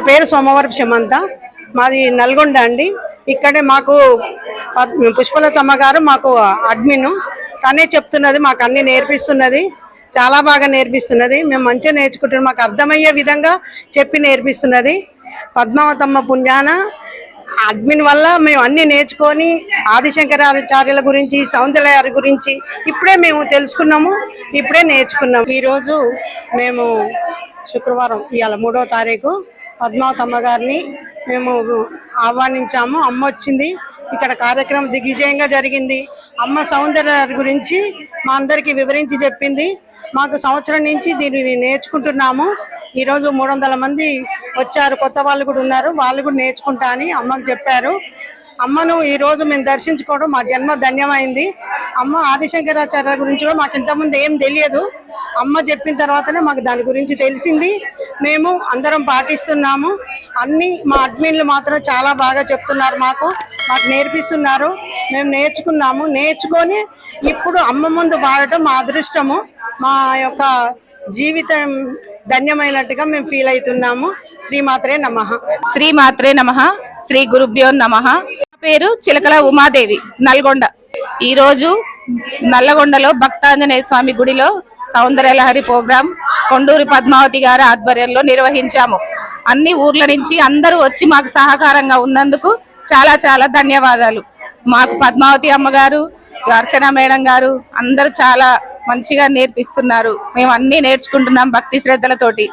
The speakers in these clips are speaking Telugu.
నా పేరు సోమవారం శమంత మాది నల్గొండ అండి. ఇక్కడే మాకు పుష్పలతమ్మ గారు మాకు అడ్మిన్. తనే చెప్తున్నది మాకు అన్ని నేర్పిస్తున్నది. చాలా బాగా నేర్పిస్తున్నది. మేము మంచిగా నేర్చుకుంటున్నాం. మాకు అర్థమయ్యే విధంగా చెప్పి నేర్పిస్తున్నది. పద్మావతమ్మ పుణ్యాన అడ్మిన్ వల్ల మేము అన్ని నేర్చుకొని ఆదిశంకరాచార్యుల గురించి సౌందర్య గురించి ఇప్పుడే మేము తెలుసుకున్నాము. ఇప్పుడే నేర్చుకున్నాము ఈరోజు మేము శుక్రవారం ఇవాళ మూడో తారీఖు. పద్మావతమ్మ గారిని మేము ఆహ్వానించాము. అమ్మ వచ్చింది. ఇక్కడ కార్యక్రమం దిగ్విజయంగా జరిగింది. అమ్మ సౌందర్య గురించి మా అందరికి వివరించి చెప్పింది. మాకు సంవత్సరం నుంచి దీనిని నేర్చుకుంటున్నాము. ఈరోజు మూడు వందల మంది వచ్చారు. కొత్త వాళ్ళు కూడా ఉన్నారు. వాళ్ళు కూడా నేర్చుకుంటా అని అమ్మకు చెప్పారు. అమ్మను ఈరోజు మేము దర్శించుకోవడం మా జన్మ ధన్యమైంది. అమ్మ ఆదిశంకరాచార్య గురించి కూడా మాకు ఇంతకుముందు ఏం తెలియదు. అమ్మ చెప్పిన తర్వాతనే మాకు దాని గురించి తెలిసింది. మేము అందరం పాటిస్తున్నాము. అన్ని మా అడ్మిన్లు మాత్రం చాలా బాగా చెప్తున్నారు మాకు. మాకు నేర్పిస్తున్నారు. మేము నేర్చుకున్నాము. నేర్చుకొని ఇప్పుడు అమ్మ ముందు పాడటం మా అదృష్టము. మా యొక్క జీవితం ధన్యమైనట్టుగా మేము ఫీల్ అవుతున్నాము. శ్రీమాత్రే నమ. శ్రీ మాత్రే నమ. శ్రీ గురుభ్యో నమ. పేరు చిలకల ఉమాదేవి నల్గొండ. ఈరోజు నల్లగొండలో భక్తాంజనేయ స్వామి గుడిలో సౌందర్యలహరి ప్రోగ్రాం కొండూరి పద్మావతి గారి ఆధ్వర్యంలో నిర్వహించాము. అన్ని ఊర్ల నుంచి అందరూ వచ్చి మాకు సహకారంగా ఉన్నందుకు చాలా చాలా ధన్యవాదాలు. మాకు పద్మావతి అమ్మగారు అర్చన మేడం గారు అందరూ చాలా మంచిగా నేర్పిస్తున్నారు. మేము అన్ని నేర్చుకుంటున్నాం భక్తి శ్రద్ధలతోటి.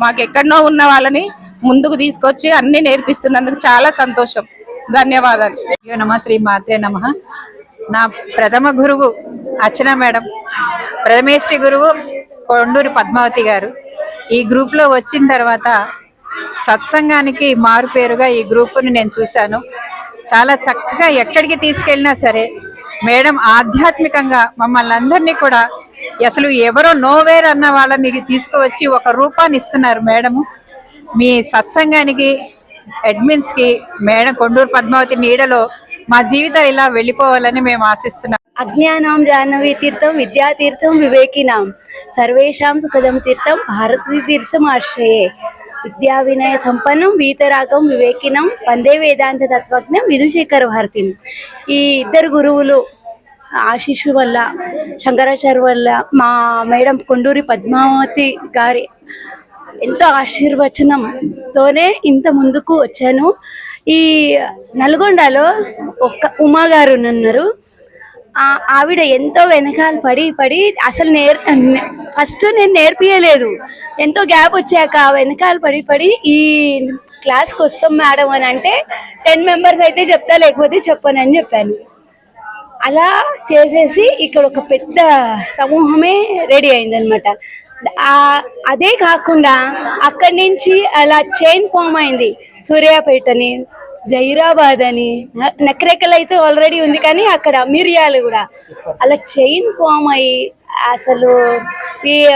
మాకు ఎక్కడనో ఉన్న వాళ్ళని ముందుకు తీసుకొచ్చి అన్ని నేర్పిస్తున్నందుకు చాలా సంతోషం. ధన్యవాదాలు. అయ్యో నమ శ్రీ మాత్రే నమ. నా ప్రథమ గురువు అర్చన మేడం. ప్రథమేష్టి గురువు కొండూరి పద్మావతి గారు. ఈ గ్రూప్లో వచ్చిన తర్వాత సత్సంగానికి మారు పేరుగా ఈ గ్రూపుని నేను చూశాను. చాలా చక్కగా ఎక్కడికి తీసుకెళ్ళినా సరే మేడం ఆధ్యాత్మికంగా మమ్మల్ని అందరినీ కూడా అసలు ఎవరో నోవేర్ అన్న వాళ్ళని తీసుకువచ్చి ఒక రూపాన్ని ఇస్తున్నారు మేడము. మీ సత్సంగానికి అడ్మిన్స్కి మేడం కొండూరు పద్మావతి నీడలో మా జీవితాలు ఇలా వెళ్ళిపోవాలని మేము ఆశిస్తున్నాం. అజ్ఞానం జాహ్నవీ తీర్థం విద్యాతీర్థం వివేకినాం. సర్వేషాం సుఖదం తీర్థం భారతీ తీర్థం ఆశ్రయే. విద్యా వినయ సంపన్నం వీతరాగం వివేకినం వందే వేదాంత తత్వజ్ఞం విధుశేఖర భారతిని ఈ ఇద్దరు గురువులు ఆశీషు వల్ల శంకరాచార్య వల్ల మా మేడం కొండూరి పద్మావతి గారి ఎంతో ఆశీర్వచనంతోనే ఇంత ముందుకు వచ్చాను. ఈ నల్గొండలో ఒక ఉమా గారు ఉన్నారు ఆవిడ ఎంతో వెనకాల పడి పడి అసలు నేర్ ఫస్ట్ నేను నేర్పియలేదు. ఎంతో గ్యాప్ వచ్చాక వెనకాల పడి పడి ఈ క్లాస్కి వస్తాం మేడం అని అంటే టెన్ మెంబర్స్ అయితే చెప్తా లేకపోతే చెప్పనని చెప్పాను. అలా చేసేసి ఇక్కడ ఒక పెద్ద సమూహమే రెడీ అయిందనమాట అదే కాకుండా అక్కడి నుంచి అలా చైన్ ఫామ్ అయింది సూర్యాపేటని. జైరాబాద్ అని. న- అయితే ఆల్రెడీ ఉంది కానీ అక్కడ మిరియాలు కూడా. అలా చైన్ ఫామ్ అయ్యి అసలు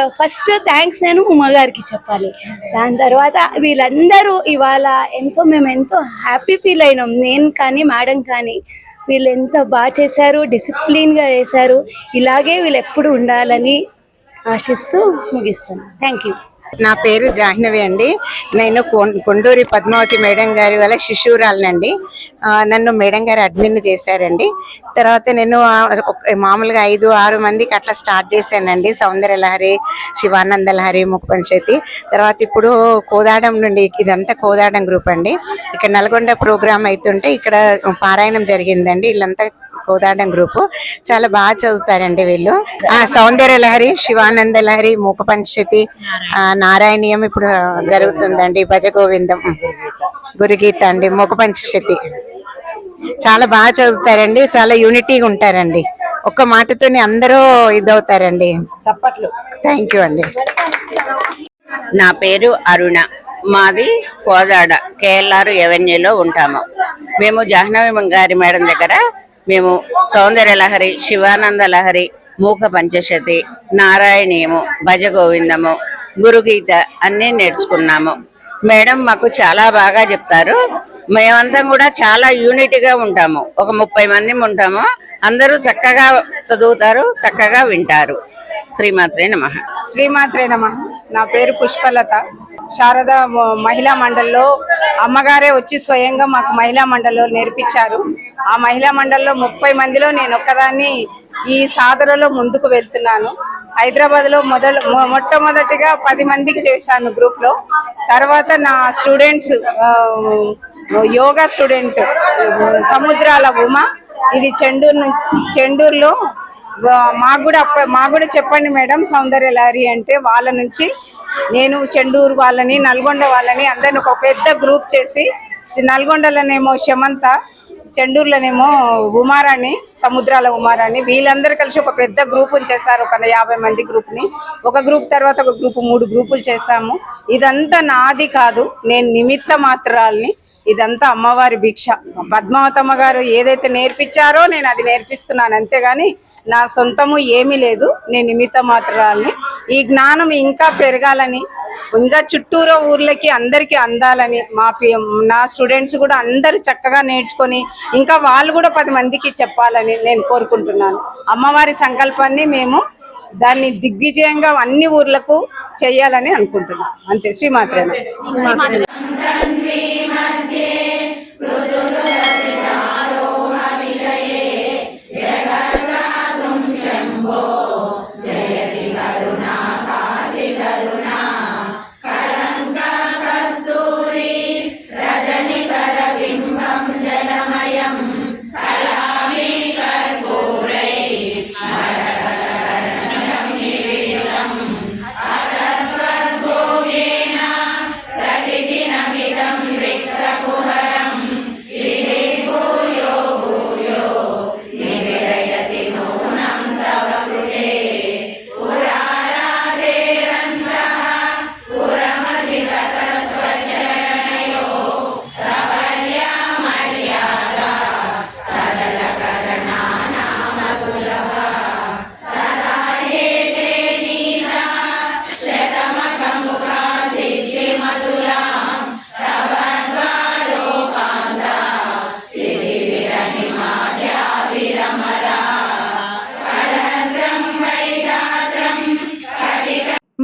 ఫస్ట్ థ్యాంక్స్ నేను ఉమా గారికి చెప్పాలి. దాని తర్వాత వీళ్ళందరూ ఇవాళ ఎంతో మేము ఎంతో హ్యాపీ ఫీల్ అయినాం. నేను కానీ మేడం కానీ వీళ్ళు ఎంత బాగా చేశారు డిసిప్లిన్గా చేశారు ఇలాగే వీళ్ళు ఎప్పుడు ఉండాలని ఆశిస్తూ ముగిస్తాను థ్యాంక్ యూ నా పేరు జాహ్నవి అండి. నేను కొండూరి పద్మావతి మేడం గారి వల్ల శిశువురాలనండి. నన్ను మేడం గారు అడ్మిన్ చేశారండి. తర్వాత నేను ఒక- మామూలుగా ఐదు ఆరు మందికి అట్లా స్టార్ట్ చేశానండి. సౌందర్య లహరి శివానంద లహరి ముఖ పంచాయతీ. తర్వాత ఇప్పుడు కోదాడం నుండి ఇదంతా కోదాడం గ్రూప్ అండి. ఇక్కడ నల్గొండ ప్రోగ్రామ్ అవుతుంటే ఇక్కడ పారాయణం జరిగిందండి. వీళ్ళంతా కోదాడం గ్రూప్ చాలా బాగా చదువుతారండి వీళ్ళు. ఆ సౌందర్య లహరి శివానంద లహరి మూక పంచతి ఆ, నారాయణీయం ఇప్పుడు జరుగుతుందండి భజ గోవిందం గురుగీత అండి మూక పంచశతి. చాలా బాగా చదువుతారండి చాలా యూనిటీగా ఉంటారండి. ఒక్క మాటతోనే అందరూ ఇదవుతారండి. తప్పట్లు థ్యాంక్ యూ అండి. నా పేరు అరుణ. మాది కోదాడ కేఎల్ఆర్ ఎవెన్యూలో ఉంటాము. మేము జాహ్నవి గారి మేడం దగ్గర మేము సౌందర్య లహరి శివానంద లహరి మూక పంచశతి నారాయణీయము భజ గోవిందము గురుగీత అన్నీ నేర్చుకున్నాము. మేడం మాకు చాలా బాగా చెప్తారు. మేమంతా కూడా చాలా యూనిట్గా ఉంటాము. ఒక ముప్పై మంది ఉంటాము. అందరూ చక్కగా చదువుతారు చక్కగా వింటారు. శ్రీమాత్రే నమ. శ్రీమాత్రే నమ. నా పేరు పుష్పలత. శారద మహిళా మండలిలో అమ్మగారే వచ్చి స్వయంగా మాకు మహిళా మండలిలో నేర్పించారు. ఆ మహిళా మండలిలో ముప్పై మందిలో నేను ఒక్కదాన్ని ఈ సాధనలో ముందుకు వెళ్తున్నాను. హైదరాబాద్లో మొదలు మొ- మొట్టమొదటిగా పది మందికి చేశాను గ్రూప్లో తర్వాత నా students yoga student Samudrala Uma. ఇది చెండూరు నుంచి చెండూరులో మాకు కూడా అప్ప మాకు కూడా చెప్పండి మేడం సౌందర్య లారీ అంటే వాళ్ళ నుంచి నేను చెండూరు వాళ్ళని నల్గొండ వాళ్ళని అందరిని ఒక పెద్ద గ్రూప్ చేసి నల్గొండలోనేమో శమంత చెండూరులోనేమో ఉమారాణి సముద్రాల ఉమారాణి. వీళ్ళందరూ కలిసి ఒక పెద్ద గ్రూప్ చేశారు ఒక యాభై మంది గ్రూప్ని ఒక గ్రూప్ తర్వాత ఒక గ్రూప్ మూడు గ్రూపులు చేశాము. ఇదంతా నాది కాదు నేను నిమిత్త మాత్రాల్ని. ఇదంతా అమ్మవారి భిక్ష. పద్మావతమ్మ గారు ఏదైతే నేర్పించారో నేను అది నేర్పిస్తున్నాను అంతేగాని నా సొంతము ఏమీ లేదు నేను నిమిత్త మాత్రాలని ఈ జ్ఞానం ఇంకా పెరగాలని ఇంకా చుట్టూరా ఊర్లకి అందరికీ అందాలని మా నా స్టూడెంట్స్ కూడా అందరూ చక్కగా నేర్చుకొని ఇంకా వాళ్ళు కూడా పది మందికి చెప్పాలని నేను కోరుకుంటున్నాను. అమ్మవారి సంకల్పాన్ని మేము దాన్ని దిగ్విజయంగా అన్ని ఊర్లకు చేయాలని అనుకుంటున్నాను అంతే శ్రీమాత్రేన?